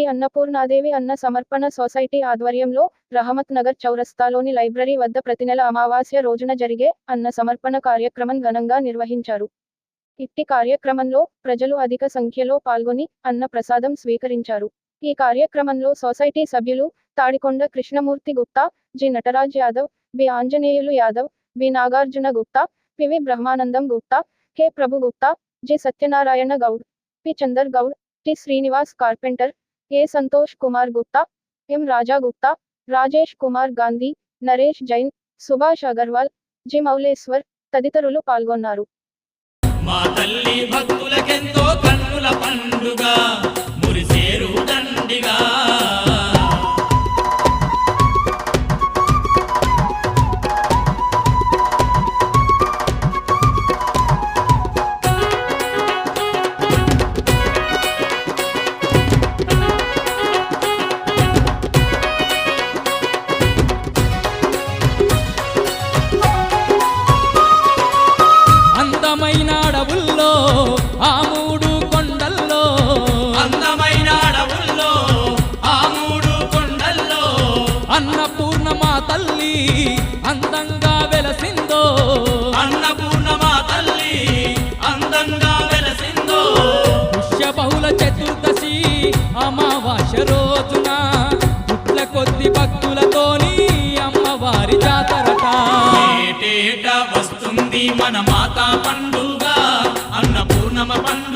శ్రీ అన్నపూర్ణాదేవి అన్న సమర్పణ సొసైటీ ఆధ్వర్యంలో రహమత్ నగర్ చౌరస్తాలోని లైబ్రరీ వద్ద ప్రతి నెల అమావాస్య రోజున జరిగే అన్న సమర్పణ కార్యక్రమం ఘనంగా నిర్వహించారు. ఇట్టి కార్యక్రమంలో ప్రజలు అధిక సంఖ్యలో పాల్గొని అన్న ప్రసాదం స్వీకరించారు. ఈ కార్యక్రమంలో సొసైటీ సభ్యులు Tadikonda Krishnamurthy Gupta G. Nataraj Yadav B. Anjaneyulu Yadav B. Nagarjuna Gupta PV Brahmanandam Gupta K. Prabhu Gupta G. Satyanarayana Goud P. Chandar Goud T. Srinivas carpenter A Santosh Kumar Gupta M Raja Gupta Rajesh Kumar Gandhi Naresh Jain Subhash Agarwal G Mouleshwar తదితరులు పాల్గొన్నారు. మా తల్లి భక్తులకెంత అన్నపూర్ణమా తల్లి అందంగా వెలసిందో. పుష్య బహుళ చతుర్దశి రోజున కొద్ది భక్తులతోని అమ్మవారి జాతరట. వస్తుంది మన మాతా పండుగ అన్నపూర్ణమ పండుగ.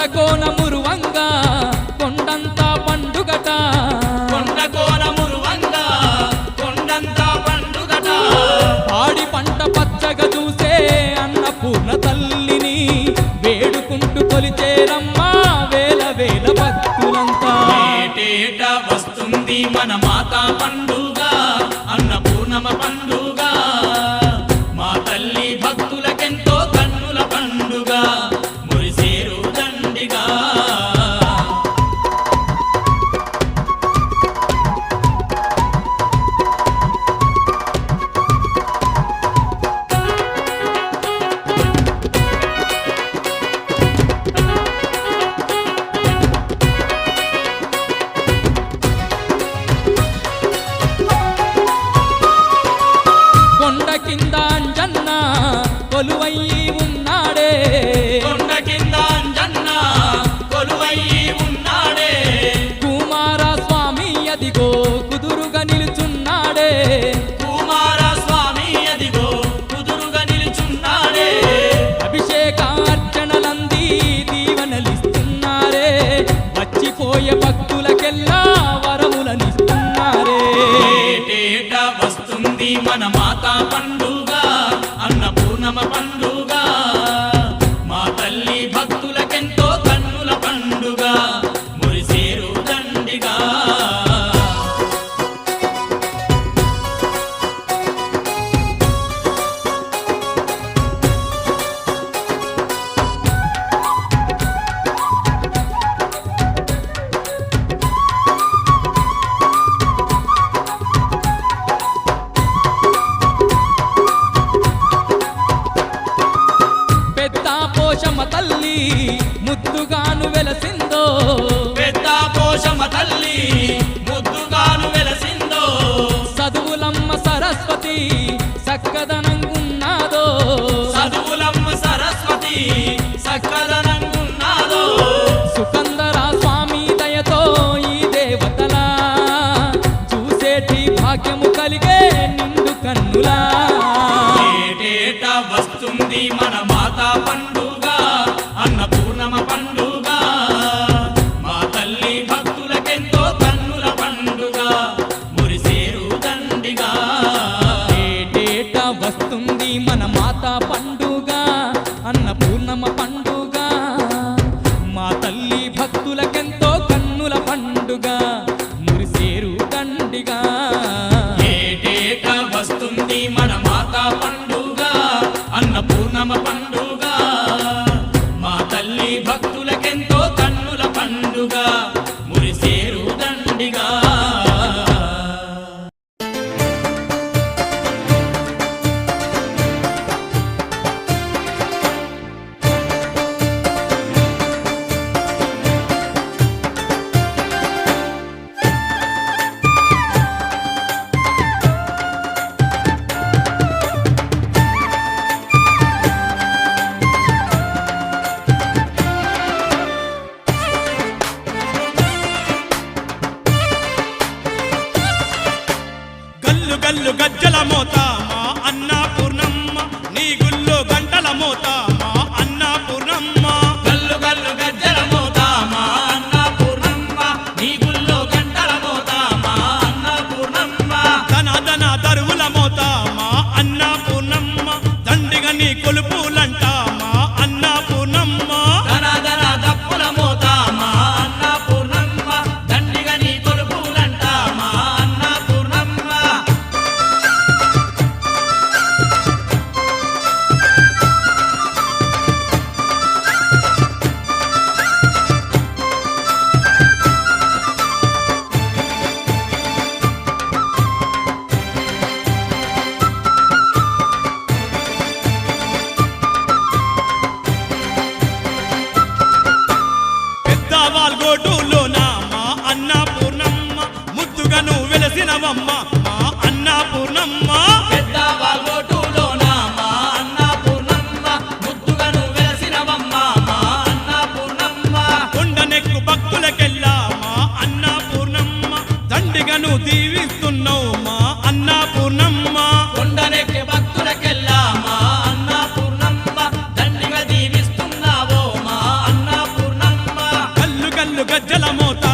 కొండ కోన మురువంగా కొండంతా పండుగట. కొండ కోన మురువంగ కొండంతా పండుగట. పాడి పంట పచ్చగా చూసే అన్నపూర్ణ తల్లిని వేడుకుంటూ కొలిచేరమ్మా వేల వేల భక్తులంతా. వస్తుంది మన మాతా పండుగ ಪಿಂದಾಣ సక్కదనంగున్నాదో సరస్వతి సక్కదన అన్నపూర్ణమ పండు గజ్జల మోత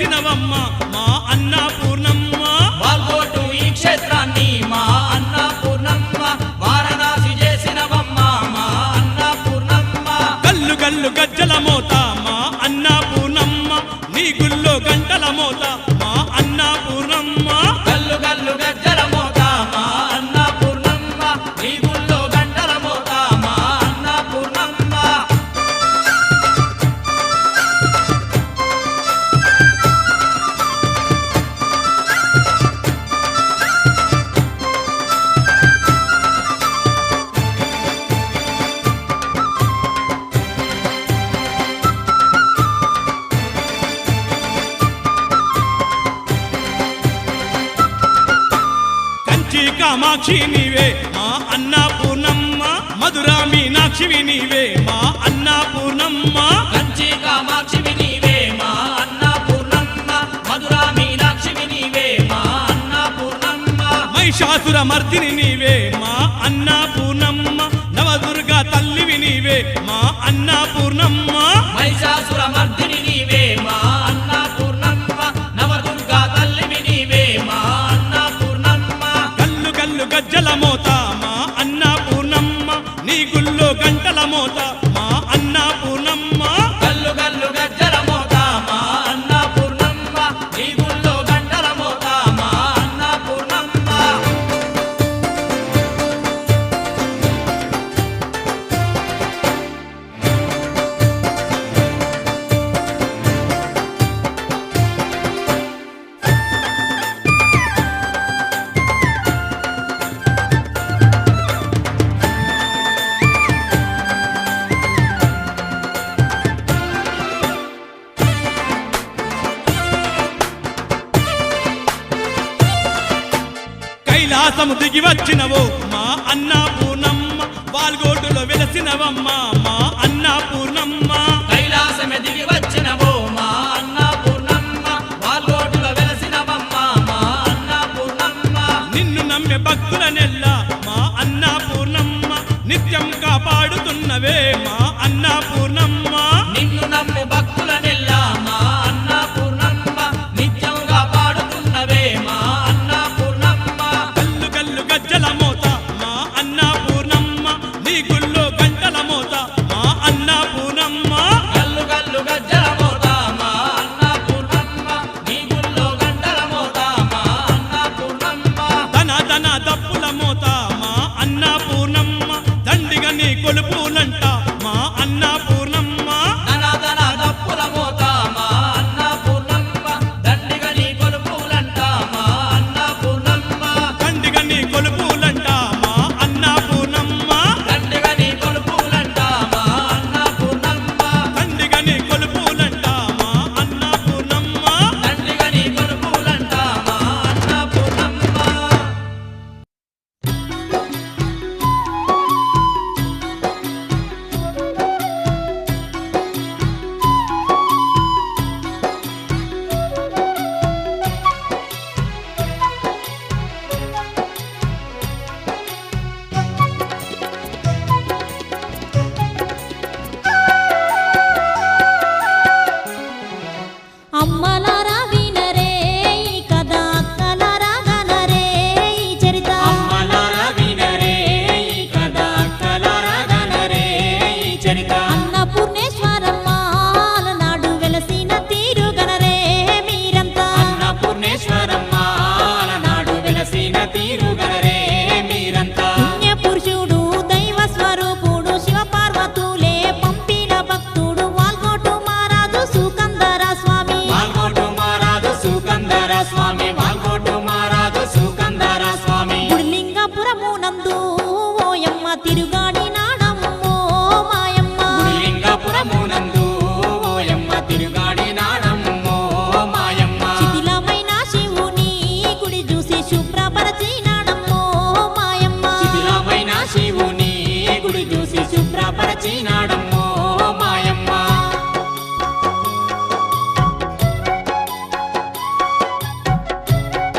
ఇచ్చినవమ్మ మా అన్న పూర్ణమ్మ. బాల్గోటు ఈ క్షేత్రాన్ని మా అన్న పూర్ణమ్మ. వారణాసి చేసినవమ్మ మా అన్న పూర్ణమ్మ. కల్లు కల్లు గజ్జల మోత మీనాక్షి నీవే మా అన్నపూర్ణమ్మ. మధురా మీనాక్షి నీవే మా అన్నపూర్ణమ్మ. కంచి మధురా నీవే మా అన్నపూర్ణమ్మ. మహిషాసుర మర్దిని నీవే మా కైలాసము వచ్చినవో మా అన్న పూనమ్మ బాల్గోటులో వెలసినవమ్మ.